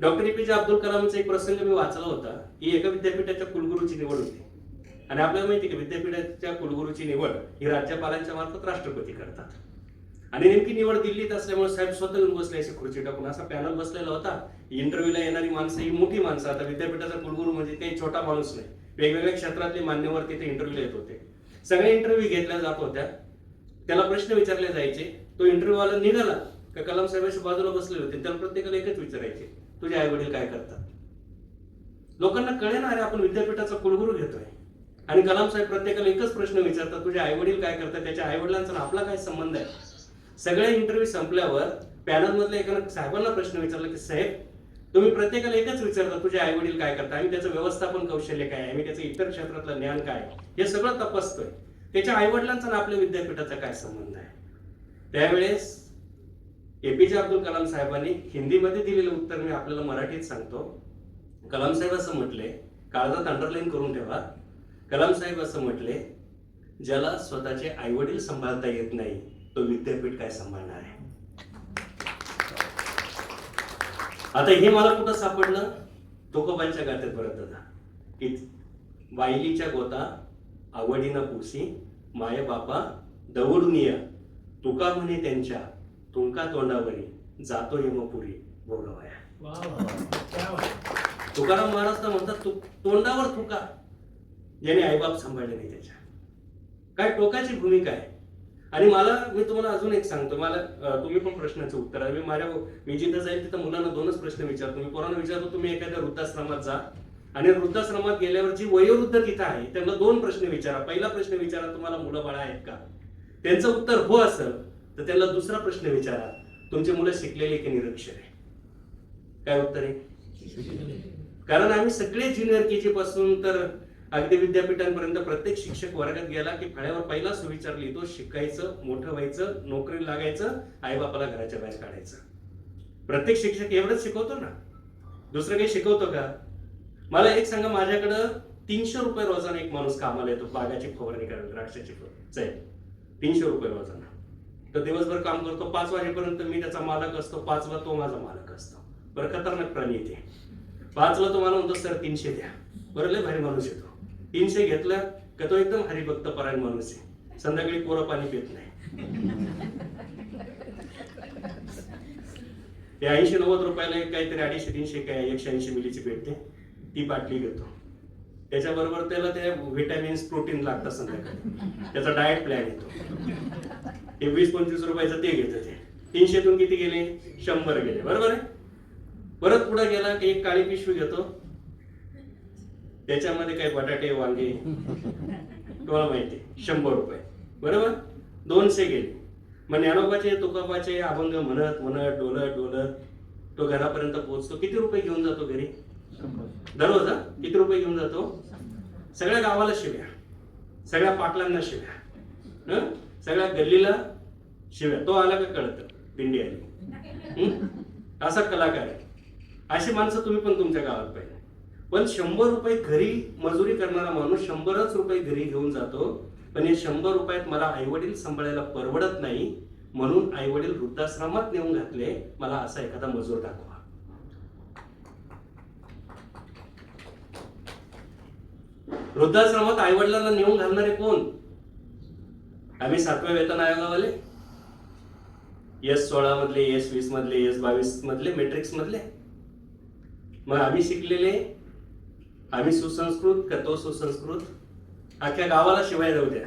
Doctor A P जे अब्दुल कलामचा एक प्रसंग मी वाचला होता. की एका विद्यापीठाच्या कुलगुरूची निवड होती. आणि आपल्याला माहिती की विद्यापीठाच्या कुलगुरूची निवड ही राज्यपालांच्या मार्फत राष्ट्रपती करतात. आणि नेमकी निवड दिल्लीत असल्यामुळे साहेब स्वतः येऊन बसले असे खुर्ची टाकून असा पॅनल बसलेला होता. इंटरव्ह्यूला येणारी माणसं ही मोठी माणसं. आता विद्यापीठाचा कुलगुरू म्हणजे काही छोटा माणूस नाही. वेगवेगळ्या क्षेत्रातले मान्यवर तिथे इंटरव्ह्यूला येत होते. सगळ्या इंटरव्ह्यू घेतल्या जात होत्या. त्याला प्रश्न विचारले जायचे. तो इंटरव्ह्यूवाला निघाला. का कलाम साहेबांच्या बाजूला बसलेले होते. त्याला प्रत्येकाला एकच विचारायचे. तुझे आई वडील काय करतात? लोकांना कळेना अरे आपण विद्यापीठाचा कुलगुरू घेतोय. आणि कलाम साहेब प्रत्येकाला एकच प्रश्न विचारतात तुझे आई वडील काय करतात? त्याच्या आई वडिलांचा आपला काय संबंध आहे? सगळे इंटरव्ह्यू संपल्यावर पॅनल मधल्या एका साहेबांना प्रश्न विचारला की साहेब तुम्ही प्रत्येकाला एकच विचारता तुझे आई वडील काय करतात? आम्ही त्याचं व्यवस्थापन कौशल्य काय आहे? आम्ही त्याचं इतर क्षेत्रातलं ज्ञान काय हे सगळं तपासतोय. त्याच्या आई वडिलांचा आणि आपल्या विद्यापीठाचा काय संबंध आहे? त्यावेळेस एपीजे अब्दुल कलाम साहेबांनी हिंदीमध्ये दिलेलं उत्तर मी आपल्याला मराठीत सांगतो. कलाम साहेब असं म्हटले काळजात अंडरलाईन करून ठेवा. कलाम साहेब असं म्हटले ज्याला स्वतःचे आई वडील सांभाळता येत नाही तो विद्यापीठ काय सांभाळणार आहे? आता हे मला कुठं सापडलं? तुकोबांच्या गात्यात परत दादा. की वाईलीच्या गोता आवडीना पुसी माय बापा दवडून या तुका म्हणे त्यांच्या तुंका तोंडावरी जातो यमपुरी बात. तुकाराम महाराज तर म्हणतात तु तोंडावर तुका ज्याने आईबाप सांभाळले नाही त्याच्या. काय टोकाची भूमिका आहे. आणि मला मी तुम्हाला अजून एक सांगतो. मला तुम्ही पण प्रश्नाचं उत्तर आहे. मी माझ्या मी जिथं जाईल तिथं मुलांना दोनच प्रश्न विचारतो. मी पोरांना विचारतो तुम्ही एखाद्या वृद्धाश्रमात जा. आणि वृद्धाश्रमात गेल्यावर जी वयोवृद्ध तिथं आहे त्यांना दोन प्रश्न विचारा. पहिला प्रश्न विचारा तुम्हाला मुलं बाळा आहेत का? त्यांचं उत्तर हो असेल तर त्यांना दुसरा प्रश्न विचारा. तुमची मुलं शिकलेली की निरक्षर आहे? काय उत्तर आहे? कारण आम्ही सगळे ज्युनियर के जी पासून तर अगदी विद्यापीठांपर्यंत प्रत्येक शिक्षक वर्गात गेला की फळ्यावर पहिला सुविचार लिहितो शिकायचं मोठं व्हायचं नोकरी लागायचं आईबापाला घराच्या बाहेर काढायचं. प्रत्येक शिक्षक एवढंच शिकवतो ना? दुसरं काही शिकवतो का? मला एक सांगा माझ्याकडं तीनशे रुपये रोजानं एक माणूस कामाला येतो बागाची फवारणी करायला द्राक्षाची फवारणी. तीनशे रुपये रोजानं. तर दिवसभर काम करतो पाच वाजेपर्यंत मी त्याचा मालक असतो पाचला तो माझा मालक असतो. बरं खतरनाक प्राणी येते पाचला तो मला म्हणतो सर तीनशे द्या. बरं लय भारी माणूस येतो. तीनशे घेतलं का तो एकदम हरिभक्त परायण माणूस आहे. संध्याकाळी कोरं पाणी पित नाही. ते ऐंशी नव्वद रुपयाला काहीतरी अडीचशे तीनशे काय एकशे ऐंशी मिलीची भेटते ती बाटली घेतो. त्याच्याबरोबर त्याला ते व्हिटॅमिन्स प्रोटीन लागतात संध्याकाळी. त्याचा डाएट प्लॅन येतो. हे वीस पंचवीस रुपयाचं ते घेतं ते. तीनशेतून किती गेले? शंभर गेले. बरोबर आहे? परत पुढे गेला की एक काळी पिशवी घेतो. त्याच्यामध्ये काही बटाटे वांगे. तुम्हाला माहिती आहे, शंभर रुपये. बरोबर? दोनशे गेले. मग ज्ञानोबाचे तुकाबाचे अभंग म्हणत म्हणत डोलत डोलत तो घरापर्यंत पोहोचतो. किती रुपये घेऊन जातो घरी? दररोज हा? किती रुपये घेऊन जातो? सगळ्या गावाला शिव्या. सगळ्या पाटलांना शिव्या. सगळ्या गल्लीला शिव्या. तो आला का कळतं? पिंडी आली. असा कलाकार आहे. अशी माणसं तुम्ही पण तुमच्या गावात पाहिजे पण शंभर रुपये घरी मजुरी करणारा माणूस शंभरच रुपये घरी घेऊन जातो. पण या शंभर रुपयात मला आईवडील सांभाळायला परवडत नाही. म्हणून आईवडील वृद्धाश्रमात नेऊन घातले. मला असा एखादा मजूर दाखवा. वृद्धाश्रमात आईवडिलांना नेऊन घालणारे कोण? आम्ही सातव्या वेतन आयोगावाले. एस सोळा मधले एस वीस मधले एस बावीस मधले मेट्रिक्स मधले. मग आम्ही शिकलेले आम्ही सुसंस्कृत का तो सुसंस्कृत अख्ख्या गावाला शिवाय जाऊ द्या.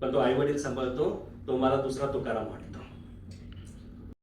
पण तो आई वडील सांभाळतो तो मला दुसरा तुकाराम वाटतो.